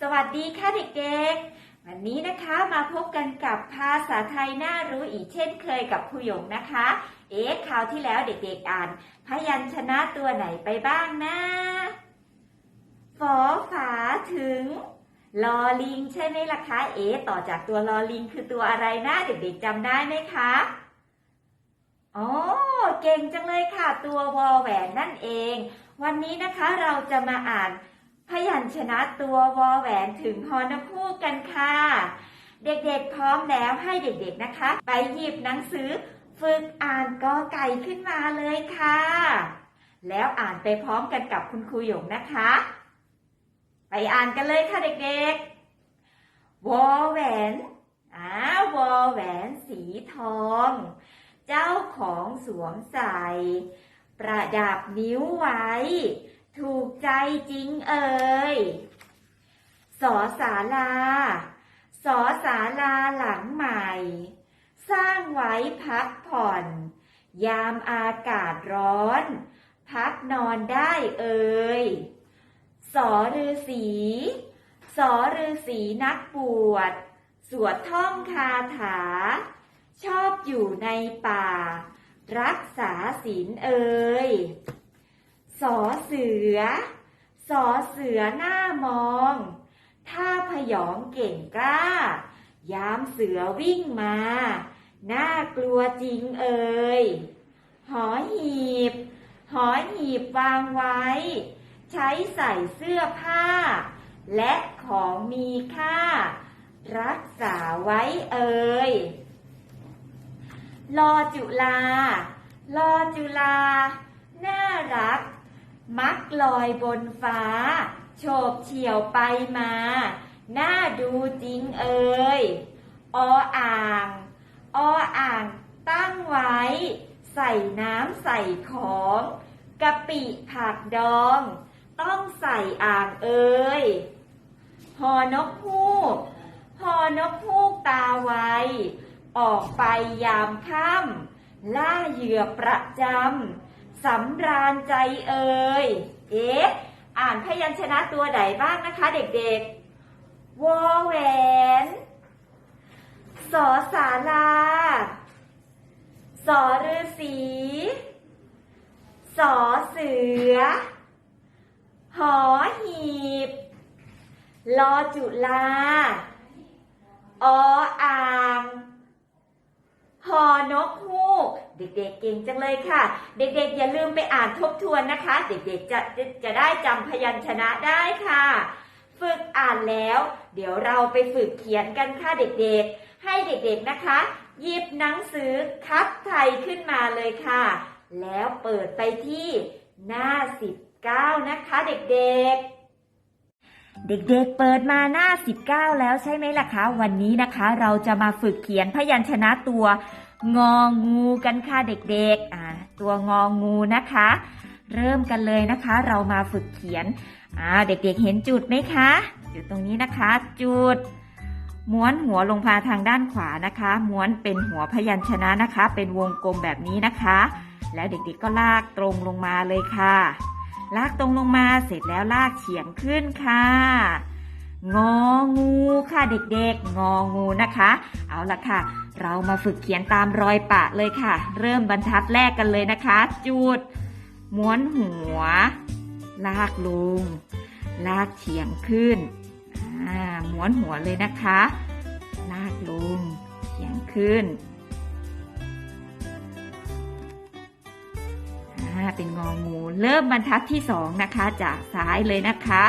สวัสดีค่ะเด็กๆ วันนี้นะคะมาพบกันกับภาษาไทยน่ารู้อีกเช่นเคยกับครูหยงนะคะ เอ๊ะคราวที่แล้วเด็กๆอ่าน พยัญชนะตัวไหนไปบ้างนะฝอฝาถึงลอลิงใช่ไหมล่ะคะ เอ๊ะต่อจากตัวลอลิงคือตัวอะไรนะเด็กๆจำได้ไหมคะ อ๋อเก่งจังเลยค่ะ ตัววอแหวนนั่นเอง วันนี้นะคะเราจะมาอ่านพยัญชนะตัววอแหวนถึงฮอนกฮูกกันค่ะ เด็กๆพร้อมแล้วให้เด็กๆนะคะ ไปหยิบหนังสือฝึกอ่านกอไก่ขึ้นมาเลยค่ะ แล้วอ่านไปพร้อมกันกับคุณครูหยงนะคะ ไปอ่านกันเลยค่ะเด็กๆวอแหวนอ่าวอแหวนสีทอง เจ้าของสวมใส่ ประดับนิ้วไว้ ถูกใจจริงเอ่ยสอสาลาสอสาลาหลังใหม่ สร้างไว้พักผ่อน ยามอากาศร้อน พักนอนได้เอ่ยสอฤาษีสอฤาษีนักบวช สวดท่องคาถา ชอบอยู่ในป่า รักษาศีลเอ่ยสอเสือ สอเสือหน้ามอง ถ้าพยองเก่งกล้า ยามเสือวิ่งมา น่ากลัวจริงเอ่ยหอหีบ หอหีบวางไว้ ใช้ใส่เสื้อผ้า และของมีค่า รักษาไว้เอ่ย ลอจุลาลอจุลา น่ารัก มักลอยบนฟ้า โฉบเฉี่ยวไปมา น่าดูจริงเอ่ย ออ่าง ออ่าง ตั้งไว้ ใส่น้ำใส่ของกะปิผักดอง ต้องใส่อ่างเอ่ยหอนกฮูกหอนกฮูกตาไว ออกไปยามค่ำล่าเหยื่อประจำสำราญใจเอ่ยเอ๊ะอ่านพยัญชนะตัวไหนบ้างนะคะเด็กๆวอแหวนสอสาลาสอฤาษีสอเสือ หอหีบ ลอจุลา ออ่าง หอนกฮูก เด็กๆเก่งจังเลยค่ะ เด็กๆอย่าลืมไปอ่านทบทวนนะคะ เด็กๆจะจะจะได้จำพยัญชนะได้ค่ะ ฝึกอ่านแล้ว เดี๋ยวเราไปฝึกเขียนกันค่ะเด็กๆ ให้เด็กๆนะคะหยิบหนังสือคับไทยขึ้นมาเลยค่ะ แล้วเปิดไปที่หน้า 19 นะคะเด็กๆ เด็กๆ เปิดมาหน้า 19 แล้วใช่ไหมล่ะคะ วันนี้นะคะ เราจะมาฝึกเขียนพยัญชนะตัวงองูกันค่ะเด็กๆอ่าตัวงองูนะคะ เริ่มกันเลยนะคะ เรามาฝึกเขียนอ่าเด็กๆเห็นจุดไหมคะจุดตรงนี้นะคะ จุด ม้วนหัวลงมาทางด้านขวานะคะ ม้วนเป็นหัวพยัญชนะนะคะ เป็นวงกลมแบบนี้นะคะ แล้วเด็กๆก็ลากตรงลงมาเลยค่ะ ลากตรงลงมาเสร็จแล้วลากเฉียงขึ้นค่ะงองูค่ะเด็กๆ งองูนะคะ เอาละค่ะ เรามาฝึกเขียนตามรอยปะเลยค่ะ เริ่มบรรทัดแรกกันเลยนะคะ จุด ม้วนหัว ลากลง ลากเฉียงขึ้น ม้วนหัวเลยนะคะ ลากลง เฉียงขึ้น เป็นงองู เริ่มบรรทัดที่สองนะคะ จากซ้ายเลยนะคะ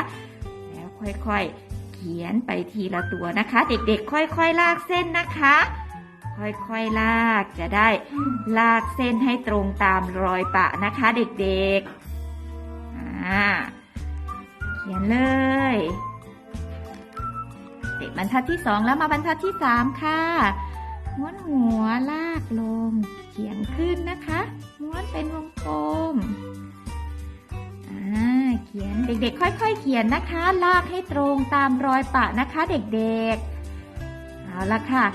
แล้วค่อยๆ เขียนไปทีละตัวนะคะ เด็กๆ ค่อยๆ ลากเส้นนะคะ ค่อยๆ ลากจะได้ลากเส้นให้ตรงตามรอยปะนะคะ เด็กๆอ่าเขียนเลยเด็กบรรทัดที่สองแล้วมาบรรทัดที่สามค่ะ ม้วนหัวลากลงเขียนขึ้นนะคะ ม้วนเป็นวงกลมอ่าเขียนเด็กๆ ค่อย ๆ เขียนนะคะ ลากให้ตรงตามรอยปะนะคะ เด็กๆ เอาละค่ะ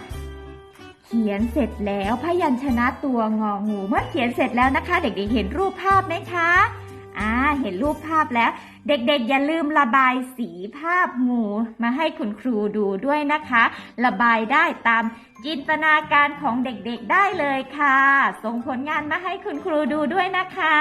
เขียนเสร็จแล้วพยัญชนะตัวงองู เมื่อเขียนเสร็จแล้วนะคะ เด็กๆ เห็นรูปภาพไหมคะ อ่า เห็นรูปภาพแล้ว เด็กๆ อย่าลืมระบายสีภาพงูมาให้คุณครูดูด้วยนะคะ ระบายได้ตามจินตนาการของเด็กๆได้เลยค่ะ ส่งผลงานมาให้คุณครูดูด้วยนะคะ